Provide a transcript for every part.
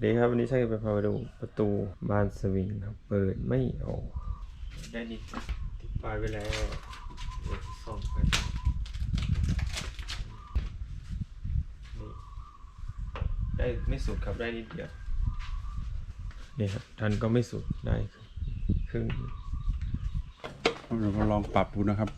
สวัสดีครับวันนี้ช่างจะไปพาไปดูประตูบานสวิงครับ เปิดไม่ออก ได้นิดติดปลายไปแล้วเดี๋ยวส่องกันนี่ได้ไม่สุดครับได้นิดเดียวนี่ครับทันก็ไม่สุดได้ครึ่งเราก็ลองปรับดูนะครับ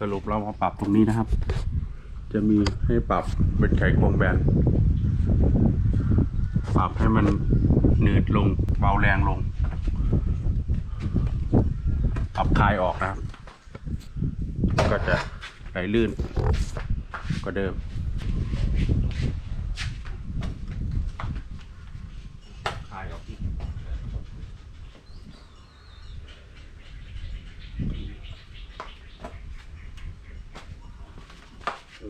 สรุปเรามาปรับตรงนี้นะครับ จะมีให้ปรับเป็นไขควงแบน ปรับให้มันหนืดลงเบาแรงลงปรับคลายออกนะครับ ก็จะไหลลื่นก็เดิม คลายออกอีก โ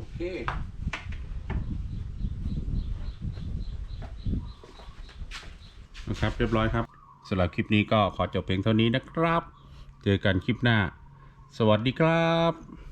อเคนะครับ เรียบร้อยครับ สำหรับคลิปนี้ก็ขอจบเพียงเท่านี้นะครับ เจอกันคลิปหน้า สวัสดีครับ